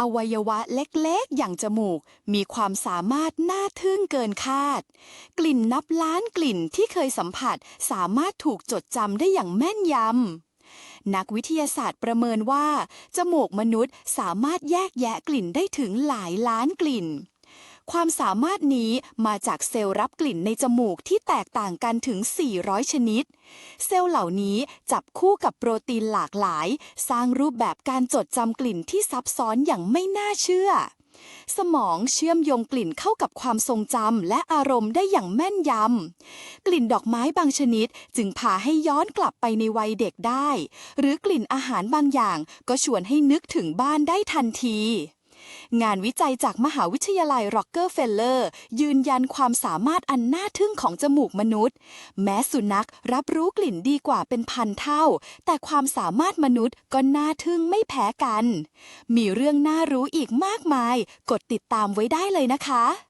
อวัยวะเล็กๆ อย่างจมูก มีความสามารถน่าทึ่งเกินคาด กลิ่นนับล้านกลิ่นที่เคยสัมผัสสามารถถูกจดจำได้อย่างแม่นยำนักวิทยาศาสตร์ประเมินว่า จมูกมนุษย์สามารถแยกแยะกลิ่นได้ถึงหลายล้านกลิ่น ความสามารถนี้มาจากเซลล์รับกลิ่นในจมูกที่แตกต่างกันถึง 400 ชนิด เซลล์เหล่านี้จับคู่กับโปรตีนหลากหลาย สร้างรูปแบบการจดจำกลิ่นที่ซับซ้อนอย่างไม่น่าเชื่อสมองเชื่อมโยงกลิ่นเข้ากับความทรงจำและอารมณ์ได้อย่างแม่นยำ กลิ่นดอกไม้บางชนิดจึงพาให้ย้อนกลับไปในวัยเด็กได้ หรือกลิ่นอาหารบางอย่างก็ชวนให้นึกถึงบ้านได้ทันที งานวิจัยจากมหาวิทยาลัยร็อกเกอร์เฟลเลอร์ ยืนยันความสามารถอันน่าทึ่งของจมูกมนุษย์ แม้สุนัขรับรู้กลิ่นดีกว่าเป็นพันเท่า แต่ความสามารถมนุษย์ก็น่าทึ่งไม่แพ้กัน มีเรื่องน่ารู้อีกมากมาย กดติดตามไว้ได้เลยนะคะ